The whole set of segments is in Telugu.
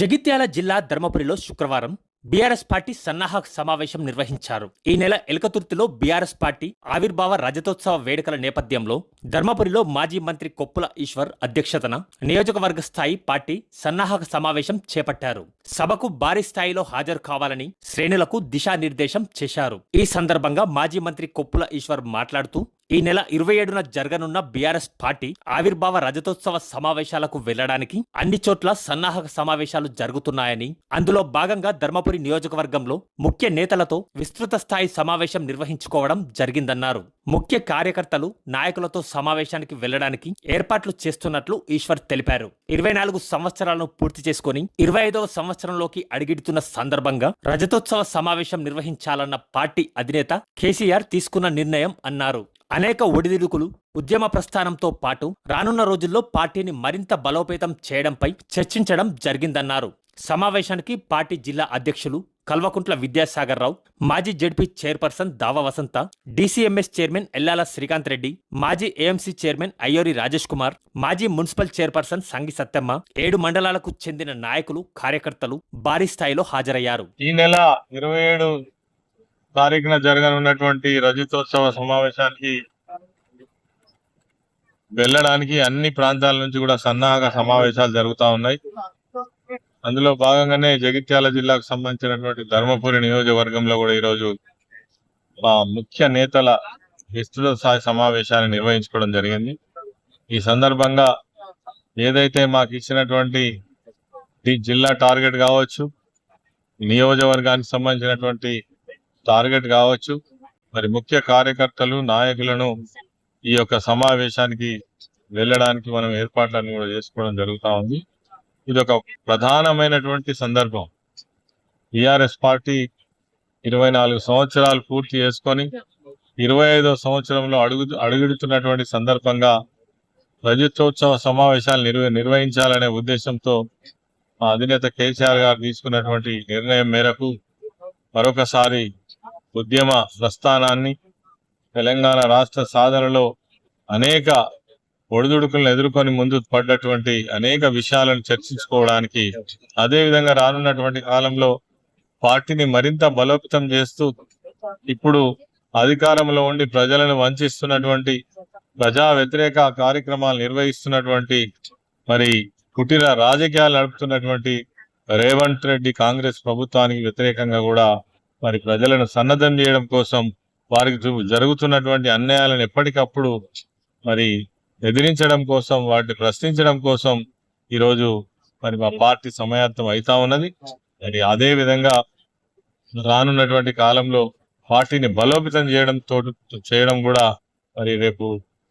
జగిత్యాల జిల్లా ధర్మపురిలో శుక్రవారం బీఆర్ఎస్ పార్టీ సన్నాహక సమావేశం నిర్వహించారు. ఈ నెల ఎలకతుర్తిలో బీఆర్ఎస్ పార్టీ ఆవిర్భావ రజతోత్సవ వేడుకల నేపథ్యంలో ధర్మపురిలో మాజీ మంత్రి కొప్పుల ఈశ్వర్ అధ్యక్షతన నియోజకవర్గ స్థాయి పార్టీ సన్నాహక సమావేశం చేపట్టారు. సభకు భారీ స్థాయిలో హాజరు కావాలని శ్రేణులకు దిశానిర్దేశం చేశారు. ఈ సందర్భంగా మాజీ మంత్రి కొప్పుల ఈశ్వర్ మాట్లాడుతూ ఈ నెల ఇరవై ఏడున జరగనున్న బీఆర్ఎస్ పార్టీ ఆవిర్భావ రజతోత్సవ సమావేశాలకు వెళ్ళడానికి అన్ని చోట్ల సన్నాహక సమావేశాలు జరుగుతున్నాయని అందులో భాగంగా ధర్మపురి నియోజకవర్గంలో ముఖ్య నేతలతో విస్తృత స్థాయి సమావేశం నిర్వహించుకోవడం జరిగిందన్నారు. ముఖ్య కార్యకర్తలు నాయకులతో సమావేశానికి వెళ్ళడానికి ఏర్పాట్లు చేస్తున్నట్లు ఈశ్వర్ తెలిపారు. ఇరవై నాలుగు సంవత్సరాలను పూర్తి చేసుకుని ఇరవై ఐదవ సంవత్సరంలోకి అడిగిడుతున్న సందర్భంగా రజతోత్సవ సమావేశం నిర్వహించాలన్న పార్టీ అధినేత కేసీఆర్ తీసుకున్న నిర్ణయం అన్నారు. అనేక ఒడిదుడుకులు ఉద్యమ ప్రస్థానంతో పాటు రానున్న రోజుల్లో పార్టీని మరింత బలోపేతం చేయడంపై చర్చించడం జరిగిందన్నారు. సమావేశానికి పార్టీ జిల్లా అధ్యక్షులు కల్వకుంట్ల విద్యాసాగర్ రావు మాజీ ZP chairperson Dava Vasantha DCMS chairman Ellala Srikanth Reddy మాజీ ఏఎంసీ చైర్మన్ అయ్యోరి రాజేష్ కుమార్ మాజీ మున్సిపల్ చైర్పర్సన్ సంగి సత్యమ్మ ఏడు మండలాలకు చెందిన నాయకులు కార్యకర్తలు భారీ స్థాయిలో హాజరయ్యారు. ఈ నెల ఇరవై ఏడు తారీఖున జరగనున్నటువంటి రజతోత్సవ సమావేశానికి వెళ్ళడానికి అన్ని ప్రాంతాల నుంచి కూడా సన్నాహక సమావేశాలు జరుగుతూ ఉన్నాయి. అందులో భాగంగానే జగిత్యాల జిల్లాకు సంబంధించినటువంటి ధర్మపురి నియోజకవర్గంలో కూడా ఈరోజు మా ముఖ్య నేతల విస్తృత స్థాయి సమావేశాన్ని నిర్వహించుకోవడం జరిగింది. ఈ సందర్భంగా ఏదైతే మాకు ఇచ్చినటువంటి జిల్లా టార్గెట్ కావచ్చు నియోజకవర్గానికి సంబంధించినటువంటి టార్గెట్ కావచ్చు. మరి ముఖ్య కార్యకర్తలు నాయకులను ఈ యొక్క సమావేశానికి వెళ్ళడానికి మనం ఏర్పాట్లను కూడా చేసుకోవడం జరుగుతా ఉంది. ఇది ఒక ప్రధానమైనటువంటి సందర్భం. టిఆర్ఎస్ పార్టీ ఇరవై నాలుగు సంవత్సరాలు పూర్తి చేసుకొని ఇరవై ఐదో సంవత్సరంలో అడుగు అడుగుడుతున్నటువంటి సందర్భంగా రజతోత్సవ సమావేశాలు నిర్వ నిర్వహించాలనే ఉద్దేశంతో మా అధినేత కేసీఆర్ గారు తీసుకున్నటువంటి నిర్ణయం మేరకు మరొకసారి ఉద్యమ ప్రస్థానాన్ని తెలంగాణ రాష్ట్ర సాధనలో అనేక ఒడిదుడుకులను ఎదుర్కొని ముందు పడ్డటువంటి అనేక విషయాలను చర్చించుకోవడానికి అదేవిధంగా రానున్నటువంటి కాలంలో పార్టీని మరింత బలోపేతం చేస్తూ ఇప్పుడు అధికారంలో ఉండి ప్రజలను వంచిస్తున్నటువంటి ప్రజా వ్యతిరేక కార్యక్రమాలు నిర్వహిస్తున్నటువంటి మరి కుటీర రాజకీయాలు నడుపుతున్నటువంటి రేవంత్ రెడ్డి కాంగ్రెస్ ప్రభుత్వానికి వ్యతిరేకంగా కూడా మరి ప్రజలను సన్నద్ధం చేయడం కోసం వారికి జరుగుతున్నటువంటి అన్యాయాలను ఎప్పటికప్పుడు మరి ఎదిరించడం కోసం వాటిని ప్రశ్నించడం కోసం ఈరోజు మరి మా పార్టీ సమయార్థం అవుతా ఉన్నది. మరి అదే విధంగా రానున్నటువంటి కాలంలో పార్టీని బలోపేతం చేయడం తోటి చేయడం కూడా మరి రేపు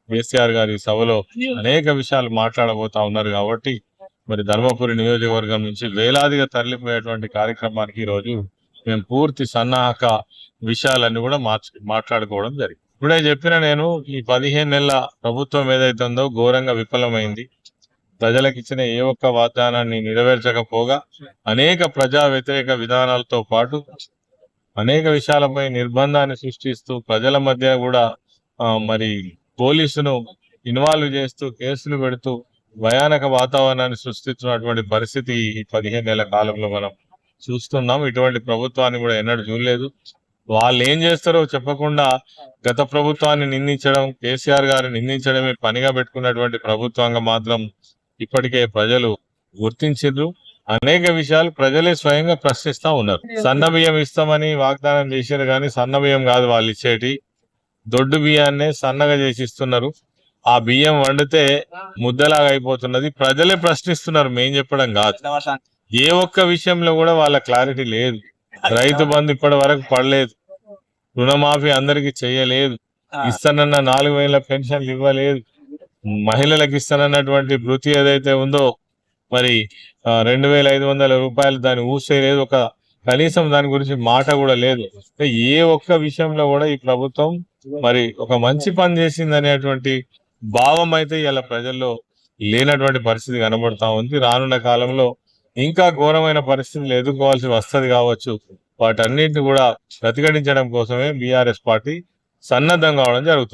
కేసీఆర్ గారి సభలో అనేక విషయాలు మాట్లాడబోతా ఉన్నారు కాబట్టి మరి ధర్మపురి నియోజకవర్గం నుంచి వేలాదిగా తరలిపోయేటువంటి కార్యక్రమానికి ఈ రోజు మేము పూర్తి సన్నాహక విషయాలన్నీ కూడా మార్చ మాట్లాడుకోవడం జరిగింది. ఇప్పుడే చెప్పిన నేను ఈ పదిహేను నెలల ప్రభుత్వం ఏదైతే ఉందో ఘోరంగా విఫలమైంది. ప్రజలకు ఇచ్చిన ఏ ఒక్క వాగ్దానాన్ని నెరవేర్చకపోగా అనేక ప్రజా వ్యతిరేక విధానాలతో పాటు అనేక విషయాలపై నిర్బంధాన్ని సృష్టిస్తూ ప్రజల మధ్య కూడా మరి పోలీసును ఇన్వాల్వ్ చేస్తూ కేసులు పెడుతూ భయానక వాతావరణాన్ని సృష్టిస్తున్నటువంటి పరిస్థితి ఈ పదిహేను నెలల కాలంలో మనం చూస్తున్నాం. ఇటువంటి ప్రభుత్వాన్ని కూడా ఎన్నడూ చూడలేదు. వాళ్ళు ఏం చేస్తారో చెప్పకుండా గత ప్రభుత్వాన్ని నిందించడం కేసీఆర్ గారిని నిందించడమే పనిగా పెట్టుకున్నటువంటి ప్రభుత్వంగా మాత్రం ఇప్పటికే ప్రజలు గుర్తించారు అనేక విషయాలు ప్రజలే స్వయంగా ప్రశ్నిస్తా ఉన్నారు. సన్న బియ్యం ఇస్తామని వాగ్దానం చేశారు కానీ సన్న బియ్యం కాదు వాళ్ళు ఇచ్చేటి. దొడ్డు బియ్యాన్నే సన్నగా చేసి ఇస్తున్నారు. ఆ బియ్యం వండితే ముద్దలాగా అయిపోతున్నది. ప్రజలే ప్రశ్నిస్తున్నారు. మేం చెప్పడం కాదు. ఏ ఒక్క విషయంలో కూడా వాళ్ళ క్లారిటీ లేదు. రైతు బంధు ఇప్పటి వరకు పడలేదు. రుణమాఫీ అందరికి చేయలేదు. ఇస్తానన్న నాలుగు వేల పెన్షన్లు ఇవ్వలేదు. మహిళలకు ఇస్తానన్నటువంటి వృత్తి ఏదైతే ఉందో మరి రెండు వేల ఐదు వందల రూపాయలు దాన్ని ఊసేయలేదు ఒక కనీసం దాని గురించి మాట కూడా లేదు. ఏ ఒక్క విషయంలో కూడా ఈ ప్రభుత్వం మరి ఒక మంచి పని చేసింది అనేటువంటి భావం అయితే ఇలా ప్రజల్లో లేనటువంటి పరిస్థితి కనబడతా ఉంది. రానున్న కాలంలో ఇంకా ఘోరమైన పరిస్థితులు ఎదుర్కోవాల్సి వస్తది కావచ్చు. వాటన్నిటిని కూడా ప్రతిఘటించడం కోసమే బీఆర్ఎస్ పార్టీ సన్నద్ధం కావడం జరుగుతుంది.